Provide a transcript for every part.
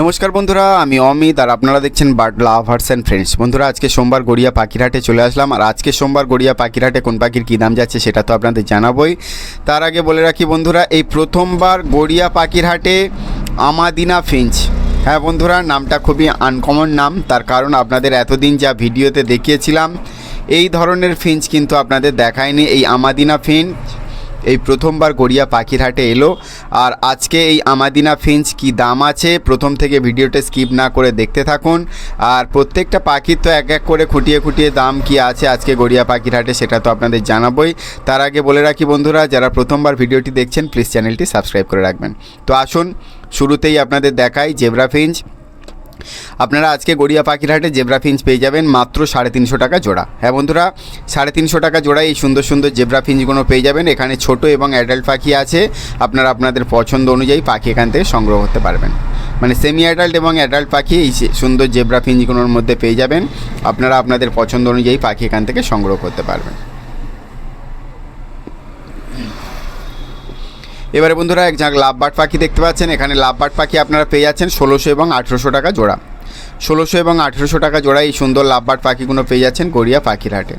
নমস্কার বন্ধুরা, আমি অমিত আর আপনারা দেখছেন বার্ড লাভার্স অ্যান্ড ফ্রেন্ডস বন্ধুরা, আজকে সোমবার গড়িয়া পাখিরহাটে চলে আসলাম। আর আজকে সোমবার গড়িয়া পাখিরহাটে কোন পাখির কী দাম যাচ্ছে সেটা তো আপনাদের জানাবই। তার আগে বলে রাখি বন্ধুরা, এই প্রথমবার গড়িয়া পাখিরহাটে আমাদিনা ফিঞ্চ হ্যাঁ বন্ধুরা, নামটা খুবই আনকমন নাম। তার কারণ আপনাদের এতদিন যা ভিডিওতে দেখিয়েছিলাম, এই ধরনের ফিঞ্চ কিন্তু আপনাদের দেখায়নি। এই আমাদিনা ফিঞ্চ এই প্রথমবার গড়িয়া পাখিরহাটে এলো। আর আজকে এই আমাদিনা ফিঞ্চ কি দাম আছে, প্রথম থেকে ভিডিওটা স্কিপ না করে দেখতে থাকুন। আর প্রত্যেকটা পাখির তো এক এক করে খুঁটিয়ে খুঁটিয়ে দাম কি আছে আজকে গড়িয়া পাখির হাটে সেটা তো আপনাদের জানাবোই। তার আগে বলে রাখি বন্ধুরা, যারা প্রথমবার ভিডিওটি দেখছেন, প্লিজ চ্যানেলটি সাবস্ক্রাইব করে রাখবেন। তো আসুন, শুরুতেই আপনাদের দেখাই জেব্রা ফিঞ্চ। আপনারা আজকে গড়িয়া পাখিরহাটে জেব্রা ফিঞ্চ পেয়ে যাবেন মাত্র সাড়ে তিনশো টাকা জোড়া। হ্যাঁ বন্ধুরা, সাড়ে তিনশো টাকা জোড়া এই সুন্দর সুন্দর জেব্রা ফিঞ্চগুলো পেয়ে যাবেন। এখানে ছোট এবং অ্যাডাল্ট পাখি আছে। আপনারা আপনাদের পছন্দ অনুযায়ী পাখি এখান থেকে সংগ্রহ করতে পারবেন। মানে সেমি অ্যাডাল্ট এবং অ্যাডাল্ট পাখি এই সুন্দর জেব্রা ফিঞ্চগুলোর মধ্যে পেয়ে যাবেন। আপনারা আপনাদের পছন্দ অনুযায়ী পাখি এখান থেকে সংগ্রহ করতে পারবেন। এবারে বন্ধুরা এক ঝাঁক লাভবার্ড পাখি দেখতে পাচ্ছেন। এখানে লাভবার্ড পাখি আপনারা পেয়ে যাচ্ছেন ষোলোশো এবং আঠেরোশো টাকা জোড়া। ষোলোশো এবং আঠেরোশো টাকা জোড়া এই সুন্দর লাভবার্ড পাখিগুলো পেয়ে যাচ্ছেন গড়িয়া পাখিরহাটে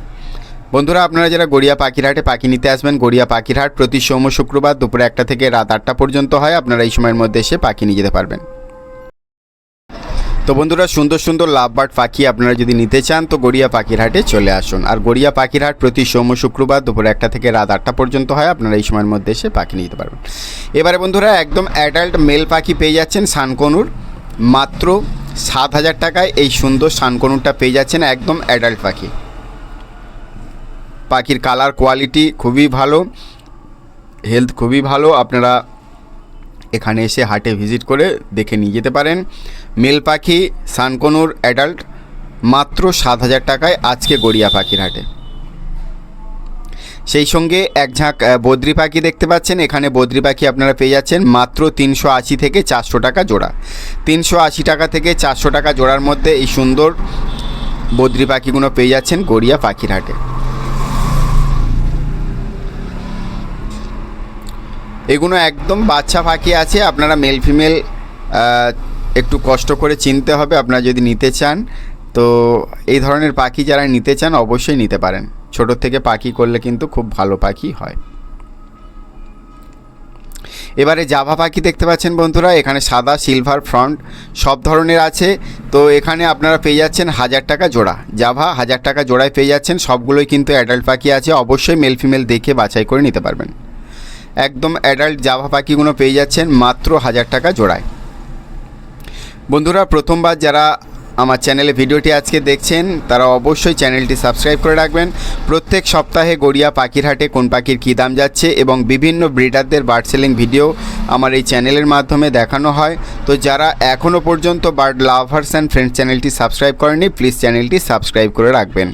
বন্ধুরা, আপনারা যারা গড়িয়া পাখিরহাটে পাখি নিতে আসবেন, গড়িয়া পাখিরহাট প্রতি সোম শুক্রবার দুপুরে একটা থেকে রাত আটটা পর্যন্ত হয়। আপনারা এই সময়ের মধ্যে এসে পাখি নিয়ে যেতে পারবেন। তো বন্ধুরা, সুন্দর সুন্দর লাভবার্ড পাখি আপনারা যদি নিতে চান, তো গড়িয়া পাখিরহাটে চলে আসুন। আর গড়িয়া পাখিরহাট প্রতি সোম শুক্রবার দুপুর একটা থেকে রাত আটটা পর্যন্ত হয়, আপনারা এই সময়ের মধ্যে এসে পাখি নিতে পারবেন। এবারে বন্ধুরা, একদম অ্যাডাল্ট মেল পাখি পেয়ে যাচ্ছেন সানকনুর। মাত্র সাত হাজার টাকায় এই সুন্দর সানকনুরটা পেয়ে যাচ্ছেন একদম অ্যাডাল্ট পাখি। পাখির কালার কোয়ালিটি খুবই ভালো হেলথ খুবই ভালো, আপনারা এখানে এসে হাটে ভিজিট করে দেখে নিয়ে যেতে পারেন। মেল পাখি সানকনুর অ্যাডাল্ট মাত্র সাত হাজার টাকায় আজকে গড়িয়া পাখির হাটে। সেই সঙ্গে এক ঝাঁক বদ্রি পাখি দেখতে পাচ্ছেন। এখানে বদ্রি পাখি আপনারা পেয়ে যাচ্ছেন মাত্র তিনশো আশি থেকে চারশো টাকা জোড়া। তিনশো আশি টাকা থেকে চারশো টাকা জোড়ার মধ্যে এই সুন্দর বদ্রি পাখিগুলো পেয়ে যাচ্ছেন গড়িয়া পাখির হাটে। এগুলো একদম বাচ্চা পাখি আছে। আপনারা মেল ফিমেল একটু কষ্ট করে চিনতে হবে, আপনারা যদি নিতে চান, তো এই ধরনের পাখি যারা নিতে চান অবশ্যই নিতে পারেন। ছোট থেকে পাখি করলে কিন্তু খুব ভালো পাখি হয়। এবারে জাভা পাখি দেখতে পাচ্ছেন বন্ধুরা, এখানে সাদা, সিলভার, ফ্রন্ট সব ধরনের আছে। তো এখানে আপনারা পেয়ে যাচ্ছেন হাজার টাকা জোড়া। জাভা হাজার টাকা জোড়ায় পেয়ে যাচ্ছেন, সবগুলোই কিন্তু অ্যাডাল্ট পাখি আছে, অবশ্যই মেল ফিমেল দেখে বাছাই করে নিতে পারবেন। একদম অ্যাডাল্ট জাভা পাখিগুলো পেয়ে যাচ্ছেন মাত্র হাজার টাকা জোড়ায়। বন্ধুরা, প্রথমবার যারা আমার চ্যানেলে ভিডিওটি আজকে দেখছেন, তারা অবশ্যই চ্যানেলটি সাবস্ক্রাইব করে রাখবেন। প্রত্যেক সপ্তাহে গড়িয়া পাখির হাটে কোন পাখির কী দাম যাচ্ছে এবং বিভিন্ন ব্রিডারদের বার্ড সেলিং ভিডিও আমার এই চ্যানেলের মাধ্যমে দেখানো হয়। তো যারা এখনও পর্যন্ত বার্ড লাভার্স অ্যান্ড ফ্রেন্ডস চ্যানেলটি সাবস্ক্রাইব করেনি প্লিজ চ্যানেলটি সাবস্ক্রাইব করে রাখবেন।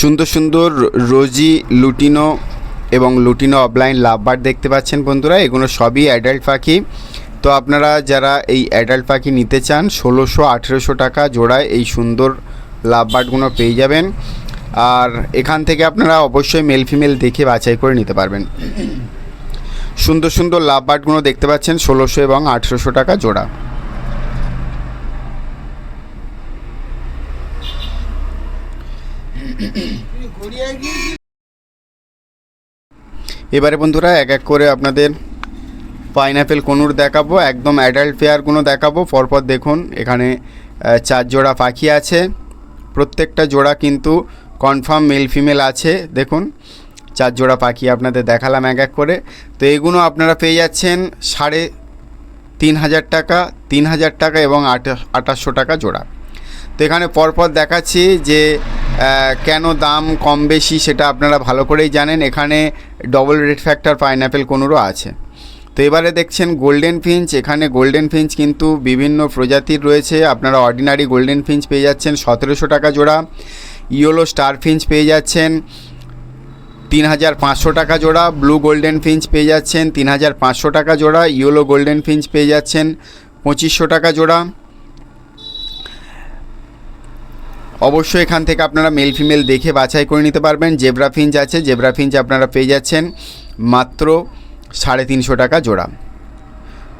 সুন্দর সুন্দর রোজি, লুটিনো এবং লুটিনো অফলাইন লাভবার্ড দেখতে পাচ্ছেন বন্ধুরা, এগুলো সবই অ্যাডাল্ট পাখি। তো আপনারা যারা এই অ্যাডাল্ট পাখি নিতে চান, ষোলোশো, আঠেরোশো টাকা জোড়ায় এই সুন্দর লাভ লাভবার্ডগুলো পেয়ে যাবেন। আর এখান থেকে আপনারা অবশ্যই মেল ফিমেল দেখে বাছাই করে নিতে পারবেন। সুন্দর সুন্দর লাভ লাভবার্ডগুলো দেখতে পাচ্ছেন, ষোলোশো এবং আঠেরোশো টাকা জোড়া। এবারে বন্ধুরা এক এক করে আপনাদের পাইনাপেল কনুর দেখাবো, একদম অ্যাডাল্ট পেয়ারগুলো দেখাবো। পরপর দেখুন, এখানে চার জোড়া পাখি আছে। প্রত্যেকটা জোড়া কিন্তু কনফার্ম মেল ফিমেল আছে। দেখুন, চার জোড়া পাখি আপনাদের দেখালাম এক এক করে। তো এগুলো আপনারা পেয়ে যাচ্ছেন সাড়ে তিন হাজার টাকা, তিন হাজার টাকা এবং আঠাশশো টাকা জোড়া। তো এখানে পরপর দেখাচ্ছি যে কেন দাম কম বেশি সেটা আপনারা ভালো করেই জানেন। এখানে ডবল রেড ফ্যাক্টর পাইনঅ্যাপেল কোনোরও আছে। তো এবারে দেখছেন গোল্ডেন ফিঞ্চ এখানে গোল্ডেন ফিঞ্চ কিন্তু বিভিন্ন প্রজাতির রয়েছে। আপনারা অর্ডিনারি গোল্ডেন ফিঞ্চ পেয়ে যাচ্ছেন, সতেরোশো টাকা জোড়া। ইয়োলো স্টার ফিঞ্চ পেয়ে যাচ্ছেন তিন হাজার পাঁচশো টাকা জোড়া। ব্লু গোল্ডেন ফিঞ্চ পেয়ে যাচ্ছেন তিন হাজার পাঁচশো টাকা জোড়া। ইয়োলো গোল্ডেন ফিঞ্চ পেয়ে যাচ্ছেন, পঁচিশশো টাকা জোড়া। অবশ্যই এখান থেকে আপনারা মেল ফিমেল দেখে বাছাই করে নিতে পারবেন। জেব্রা ফিঞ্চ আছে জেব্রা ফিঞ্চ আপনারা পেয়ে যাচ্ছেন। মাত্র সাড়ে তিনশো টাকা জোড়া।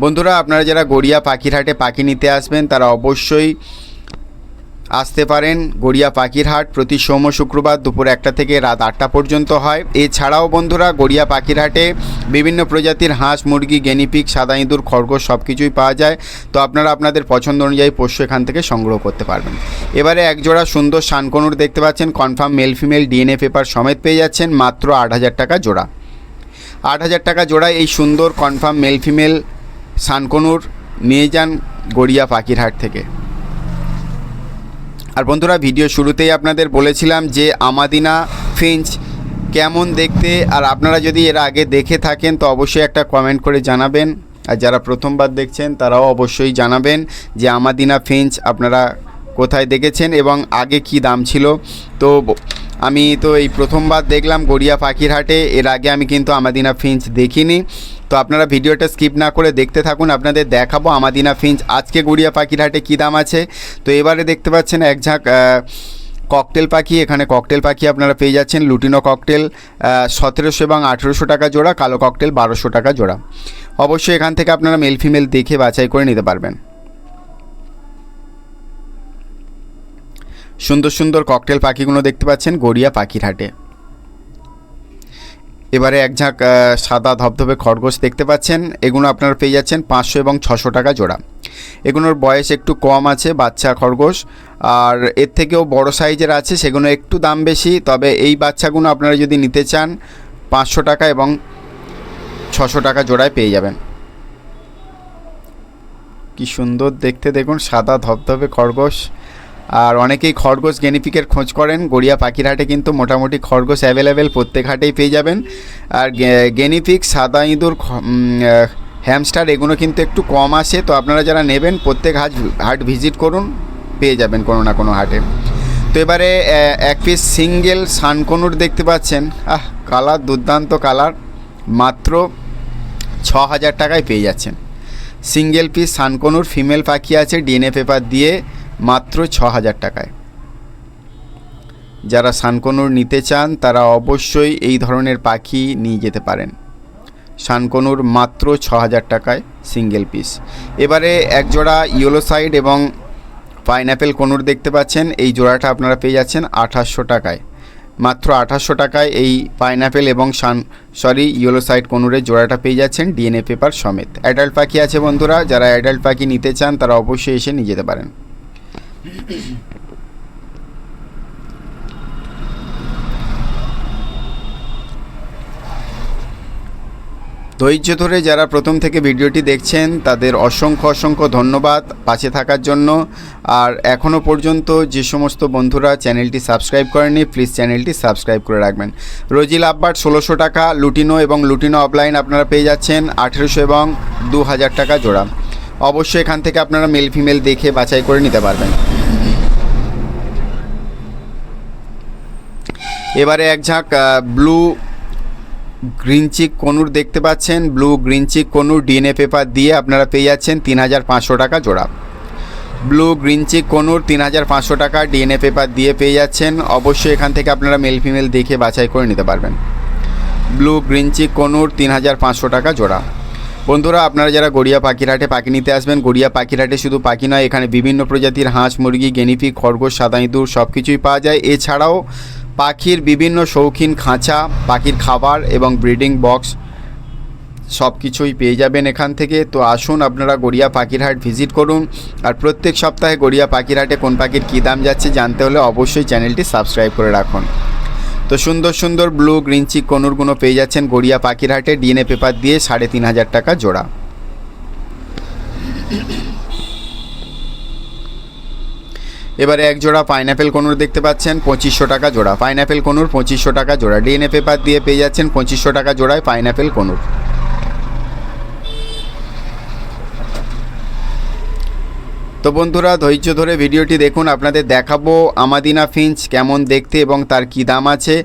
বন্ধুরা, আপনারা যারা গড়িয়া পাখিরহাটে পাখি নিতে আসবেন, তারা অবশ্যই আসতে পারেন গড়িয়া পাখিরহাট। প্রতি সোম শুক্রবার দুপুর একটা থেকে রাত আটটা পর্যন্ত হয়। এছাড়াও বন্ধুরা, গড়িয়া পাখিরহাটে বিভিন্ন প্রজাতির হাঁস, মুরগি গেনিপিক সাদা ইঁদুর, খরগোশ সব কিছুই পাওয়া যায়। তো আপনারা আপনাদের পছন্দ অনুযায়ী পোষ্য এখান থেকে সংগ্রহ করতে পারবেন। এবারে একজোড়া সুন্দর শানকনুর দেখতে পাচ্ছেন। Confirm male female DNA paper সমেত পেয়ে যাচ্ছেন। মাত্র আট হাজার টাকা জোড়া। আট হাজার টাকা জোড়ায় এই সুন্দর কনফার্ম মেল ফিমেল শানকনুর নিয়ে যান গড়িয়া পাখিরহাট থেকে। আর বন্ধুরা ভিডিও শুরুতেই আপনাদের বলেছিলাম যে আমাদিনা ফিঞ্চ কেমন দেখতে, আর আপনারা যদি এর আগে দেখে থাকেন তো অবশ্যই একটা কমেন্ট করে জানাবেন। আর যারা প্রথমবার দেখছেন, তারাও অবশ্যই জানাবেন যে আমাদিনা ফিঞ্চ আপনারা কোথায় দেখেছেন এবং আগে কি দাম ছিল। তো আমি তো এই প্রথমবার দেখলাম গড়িয়া পাখিরহাটে এর আগে আমি কিন্তু আমাদিনা ফিঞ্চ দেখিনি। তো আপনারা ভিডিওটা স্কিপ না করে দেখতে থাকুন, আপনাদের দেখাবো আমাদিনা ফিঞ্চ। আজকে গড়িয়া পাখিরহাটে কী দাম আছে? তো এবারে দেখতে পাচ্ছেন এক ঝাঁক ককটেল পাখি। এখানে ককটেল পাখি আপনারা পেয়ে যাচ্ছেন, লুটিনো ককটেল সতেরোশো এবং আঠেরোশো টাকা জোড়া, কালো ককটেল বারোশো টাকা জোড়া। অবশ্যই এখান থেকে আপনারা মেল ফিমেল দেখে বাছাই করে নিতে পারবেন। সুন্দর সুন্দর ককটেল পাখিগুলো দেখতে পাচ্ছেন গড়িয়া পাখির হাটে। এবারে এক ঝাঁক সাদা ধবধবে খরগোশ দেখতে পাচ্ছেন। এগুলো আপনারা পেয়ে যাচ্ছেন পাঁচশো এবং ছশো টাকা জোড়া। এগুলোর বয়স একটু কম আছে বাচ্চা খরগোশ। আর এর থেকেও বড় সাইজের আছে, সেগুলো একটু দাম বেশি, তবে এই বাচ্চাগুলো আপনারা যদি নিতে চান, পাঁচশো টাকা এবং ছশো টাকা জোড়ায় পেয়ে যাবেন। কি সুন্দর দেখতে, দেখুন, সাদা ধবধবে খরগোশ। আর অনেকেই খরগোশ গেনিপিকের খোঁজ করেন। গড়িয়া পাখির হাটে কিন্তু মোটামুটি খরগোশ অ্যাভেলেবেল প্রত্যেক হাটেই পেয়ে যাবেন। আর গে- গেনিপিক সাদা ইঁদুর হ্যামস্টার এগুলো কিন্তু একটু কম আসে। তো আপনারা যারা নেবেন, প্রত্যেক হাট হাট ভিজিট করুন, পেয়ে যাবেন কোনো না কোনো হাটে। তো এবারে এক পিস সিঙ্গেল সানকনুর দেখতে পাচ্ছেন। আহ, কালার, দুর্দান্ত কালার। মাত্র ছ হাজার টাকায় পেয়ে যাচ্ছেন। সিঙ্গেল পিস সানকনুর ফিমেল পাখি আছে ডিএনএ পেপার দিয়ে। মাত্র ছ হাজার টাকায়। যারা সানকনুর নিতে চান, তারা অবশ্যই এই ধরনের পাখি নিয়ে যেতে পারেন। সানকনুর মাত্র ছ হাজার টাকায় সিঙ্গেল পিস। এবারে এক জোড়া ইয়েলো সাইড এবং পাইনঅ্যাপেল কনুর দেখতে পাচ্ছেন। এই জোড়াটা আপনারা পেয়ে যাচ্ছেন আঠাশশো টাকায়। মাত্র আঠাশশো টাকায় এই পাইনঅ্যাপেল এবং সান, সরি, ইয়েলো সাইড কনুরের জোড়াটা পেয়ে যাচ্ছেন ডিএনএ পেপার সমেত। অ্যাডাল্ট পাখি আছে বন্ধুরা, যারা অ্যাডাল্ট পাখি নিতে চান, তারা অবশ্যই এসে নিয়ে যেতে পারেন। ধৈর্য ধরে যারা প্রথম থেকে ভিডিওটি দেখছেন তাদের অসংখ্য অসংখ্য ধন্যবাদ পাশে থাকার জন্য আর এখনও পর্যন্ত যে সমস্ত বন্ধুরা চ্যানেলটি সাবস্ক্রাইব করেনি প্লিজ চ্যানেলটি সাবস্ক্রাইব করে রাখবেন রোজিল আব্বার ষোলোশো টাকা লুটিনো এবং লুটিনো অফলাইন আপনারা পেয়ে যাচ্ছেন আঠেরোশো এবং দু হাজার টাকা জোড়া অবশ্যই এখান থেকে আপনারা মেল ফিমেল দেখে বাছাই করে নিতে পারবেন এবারে এক ঝাঁক ব্লু গ্রিন চিক কনুর দেখতে পাচ্ছেন। Blue green cheek conure DNA paper দিয়ে আপনারা পেয়ে যাচ্ছেন তিন হাজার পাঁচশো টাকা জোড়া। ব্লু গ্রিন চিক কনুর তিন হাজার পাঁচশো টাকা ডিএনএ পেপার দিয়ে পেয়ে যাচ্ছেন। অবশ্যই এখান থেকে আপনারা মেল ফিমেল দেখে বাছাই করে নিতে পারবেন। ব্লু গ্রিন চিক কনুর তিন হাজার পাঁচশো টাকা জোড়া। বন্ধুরা, আপনারা যারা গড়িয়া পাখিরহাটে পাখি নিতে আসবেন, গড়িয়া পাখিরহাটে শুধু পাখি নয়, এখানে বিভিন্ন প্রজাতির হাঁস, মুরগি গেনিপি খরগোশ সাদা ইঁদুর সব কিছুই পাওয়া যায়। এছাড়াও পাখির বিভিন্ন শৌখিন খাঁচা, পাখির খাবার এবং ব্রিডিং বক্স সব কিছুই পেয়ে যাবেন এখান থেকে। তো আসুন আপনারা গড়িয়া পাখিরহাট ভিজিট করুন। আর প্রত্যেক সপ্তাহে গড়িয়া পাখিরহাটে কোন পাখির কী দাম যাচ্ছে জানতে হলে অবশ্যই চ্যানেলটি সাবস্ক্রাইব করে রাখুন। তো সুন্দর সুন্দর ব্লু, গ্রিন চিক, কনুরগুলো পেয়ে যাচ্ছেন গড়িয়া পাখিরহাটে। ডিএনএ পেপার দিয়ে সাড়ে তিন হাজার টাকা জোড়া। এবারে এক জোড়া পাইনঅ্যাপেল কনুর দেখতে পাচ্ছেন, পঁচিশশো টাকা জোড়া। পাইনঅ্যাপেল কনুর, পঁচিশশো টাকা জোড়া। ডিএনএ পেপার দিয়ে পেয়ে যাচ্ছেন, পঁচিশশো টাকা জোড়ায় পাইনঅ্যাপেল কনুর। তো বন্ধুরা, ধৈর্য ধরে ভিডিওটি দেখুন, আপনাদের দেখাবো আমাদিনা ফিঞ্চ কেমন দেখতে এবং তার কী দাম আছে।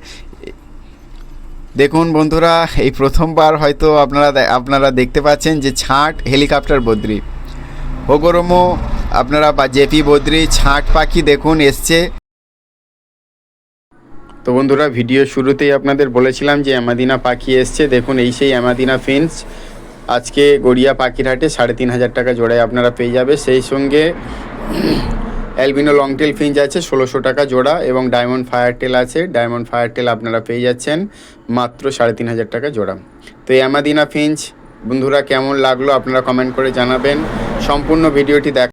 দেখুন বন্ধুরা, এই প্রথমবার হয়তো আপনারা আপনারা দেখতে পাচ্ছেন যে ছাট হেলিকপ্টার বদ্রি। ওগরমো আপনারা বা জেপি বদ্রি, ছাট পাখি দেখুন, এসছে। তো বন্ধুরা, ভিডিও শুরুতেই আপনাদের বলেছিলাম যে অ্যামাদিনা পাখি এসছে। দেখুন, এই সেই অ্যামাদিনা ফিন্স। আজকে গড়িয়া পাখিরহাটে সাড়ে তিন হাজার টাকা জোড়ায় আপনারা পেয়ে যাবে। সেই সঙ্গে অ্যালবিনো লংটেল ফিঞ্চ আছে, ষোলোশো টাকা জোড়া এবং ডায়মন্ড ফায়ার টেল আছে। ডায়মন্ড ফায়ার টেল আপনারা পেয়ে যাচ্ছেন মাত্র সাড়ে তিন হাজার টাকা জোড়া। তো অ্যামাদিনা ফিঞ্চ বন্ধুরা কেমন লাগল আপনারা কমেন্ট করে জানাবেন। সম্পূর্ণ ভিডিওটি দেখ